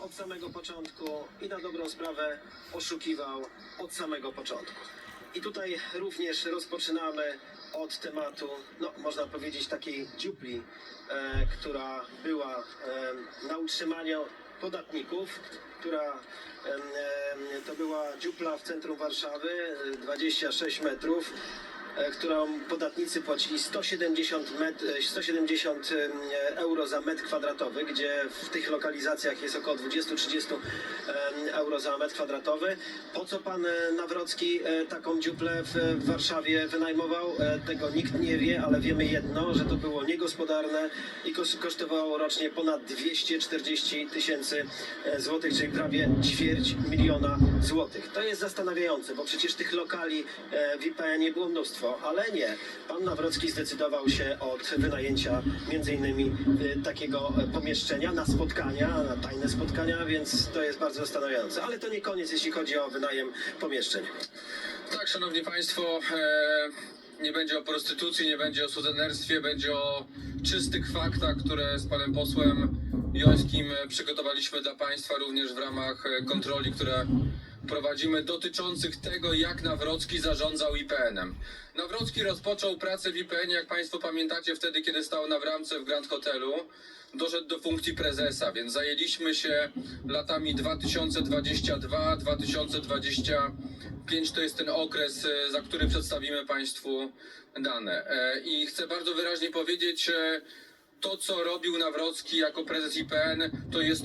od samego początku i na dobrą sprawę oszukiwał od samego początku. I tutaj również rozpoczynamy od tematu, no można powiedzieć takiej dziupli, e, która była e, na utrzymaniu podatników, która em, to była dziupla w centrum Warszawy, e, 26 metrów, e, którą podatnicy płacili 170, met, e, 170 em, euro za metr kwadratowy, gdzie w tych lokalizacjach jest około 20-30 em, euro za metr kwadratowy. Po co pan e, Nawrocki e, taką dziuplę w, Warszawie wynajmował? E, Tego nikt nie wie, ale wiemy jedno, że to było niegospodarne i kos- kosztowało rocznie ponad 240 tysięcy e, złotych, czyli prawie ćwierć miliona złotych. To jest zastanawiające, bo przecież tych lokali e, w IPN nie było mnóstwo, ale nie. Pan Nawrocki zdecydował się od wynajęcia między innymi e, takiego e, pomieszczenia na spotkania, na tajne spotkania, więc to jest bardzo zastanawiające. Ale to nie koniec, jeśli chodzi o wynajem pomieszczeń. Tak, szanowni państwo, e, nie będzie o prostytucji, nie będzie o sutenerstwie, będzie o czystych faktach, które z panem posłem Jońskim przygotowaliśmy dla państwa również w ramach e, kontroli, które prowadzimy dotyczących tego, jak Nawrocki zarządzał IPN-em. Nawrocki rozpoczął pracę w IPN, jak państwo pamiętacie, wtedy, kiedy stał na bramce w Grand Hotelu. Doszedł do funkcji prezesa, więc zajęliśmy się latami 2022-2025. To jest ten okres, e, za który przedstawimy Państwu dane. E, I chcę bardzo wyraźnie powiedzieć, e, to co robił Nawrocki jako prezes IPN, to jest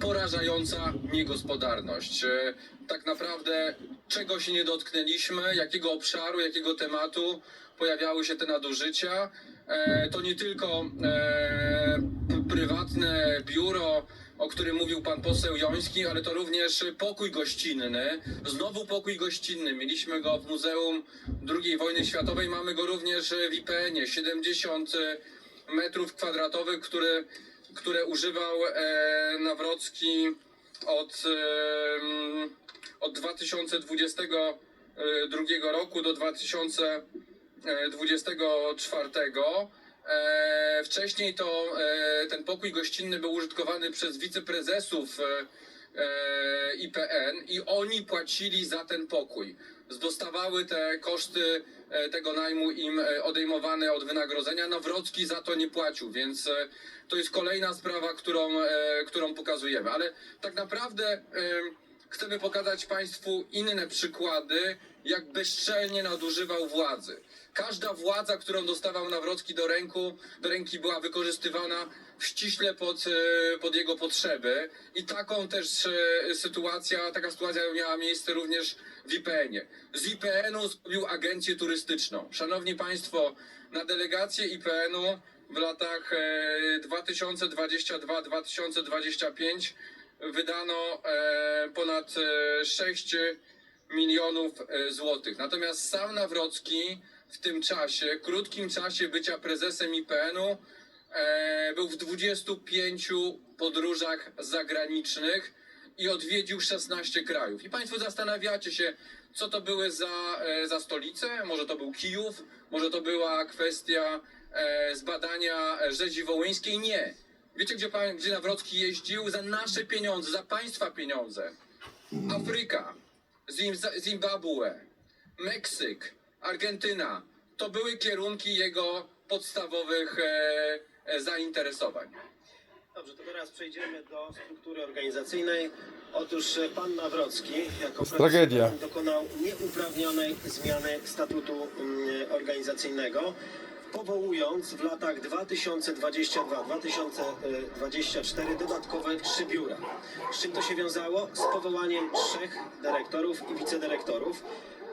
porażająca niegospodarność. E, Tak naprawdę czego się nie dotknęliśmy, jakiego obszaru, jakiego tematu pojawiały się te nadużycia. E, To nie tylko e, prywatne biuro, o którym mówił pan poseł Joński, ale to również pokój gościnny. Znowu pokój gościnny. Mieliśmy go w Muzeum II wojny światowej, mamy go również w IPN-ie. 70 metrów kwadratowych, które, które używał e, Nawrocki od, e, od 2022 roku do 2024. E, wcześniej to e, ten pokój gościnny był użytkowany przez wiceprezesów e, IPN i oni płacili za ten pokój. Dostawały te koszty e, tego najmu im e, odejmowane od wynagrodzenia. Nawrocki za to nie płacił, więc e, to jest kolejna sprawa, którą, e, którą pokazujemy. Ale tak naprawdę e, chcemy pokazać Państwu inne przykłady, jak bezczelnie nadużywał władzy. Każda władza, którą dostawał Nawrocki do, ręku, do ręki, była wykorzystywana ściśle pod, e, pod jego potrzeby. I taką też e, sytuacja, taka sytuacja miała miejsce również w IPN-ie. Z IPN-u zrobił agencję turystyczną. Szanowni Państwo, na delegację IPN-u w latach e, 2022-2025 wydano e, ponad e, 6 milionów złotych. Natomiast sam Nawrocki w tym czasie, krótkim czasie bycia prezesem IPN-u, e, był w 25 podróżach zagranicznych i odwiedził 16 krajów. I Państwo zastanawiacie się, co to były za, e, za stolice? Może to był Kijów? Może to była kwestia e, zbadania rzezi wołyńskiej? Nie. Wiecie, gdzie, pan, gdzie Nawrocki jeździł? Za nasze pieniądze, za państwa pieniądze. Afryka, Zim- Zimbabwe, Meksyk, Argentyna. To były kierunki jego podstawowych zainteresowań. Dobrze, to teraz przejdziemy do struktury organizacyjnej. Otóż e, pan Nawrocki jako prezes tragedia. dokonał nieuprawnionej zmiany statutu mm, organizacyjnego, powołując w latach 2022-2024 dodatkowe trzy biura. Z czym to się wiązało? Z powołaniem trzech dyrektorów i wicedyrektorów.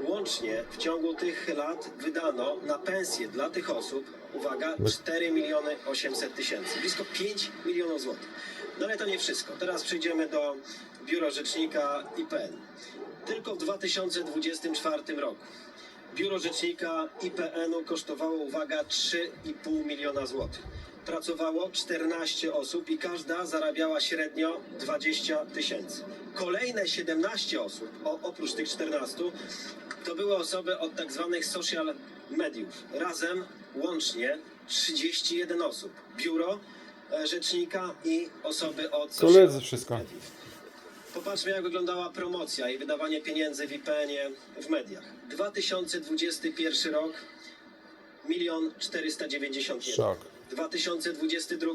Łącznie w ciągu tych lat wydano na pensje dla tych osób, uwaga, 4 miliony 800 tysięcy, blisko 5 milionów złotych. No ale to nie wszystko. Teraz przejdziemy do Biura Rzecznika IPN. Tylko w 2024 roku Biuro Rzecznika IPN-u kosztowało, uwaga, 3,5 miliona złotych. Pracowało 14 osób i każda zarabiała średnio 20 tysięcy. Kolejne 17 osób, o, oprócz tych 14, to były osoby od tak zwanych social mediów. Razem, łącznie 31 osób. Biuro e, rzecznika i osoby od social wszystko. Popatrzmy, jak wyglądała promocja i wydawanie pieniędzy w IPN-ie w mediach. 2021 rok milion 491. Szok. 2022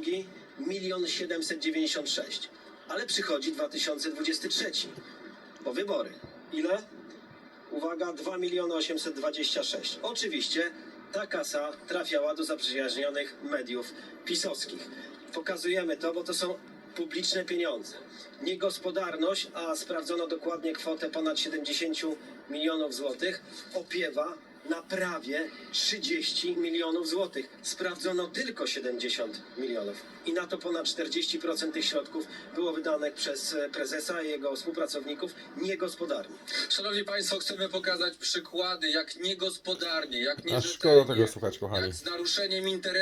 milion 796. Ale przychodzi 2023, bo wybory. Ile? Uwaga, 2 miliony 826. Oczywiście ta kasa trafiała do zaprzyjaźnionych mediów pisowskich. Pokazujemy to, bo to są publiczne pieniądze. Niegospodarność, a sprawdzono dokładnie kwotę ponad 70 milionów złotych, opiewa na prawie 30 milionów złotych. Sprawdzono tylko 70 milionów. I na to ponad 40% tych środków było wydanych przez prezesa i jego współpracowników niegospodarnie. Szanowni Państwo, chcemy pokazać przykłady, jak niegospodarnie, jak A nierzetelnie, szkoda tego słuchać, kochani. jak z naruszeniem interesów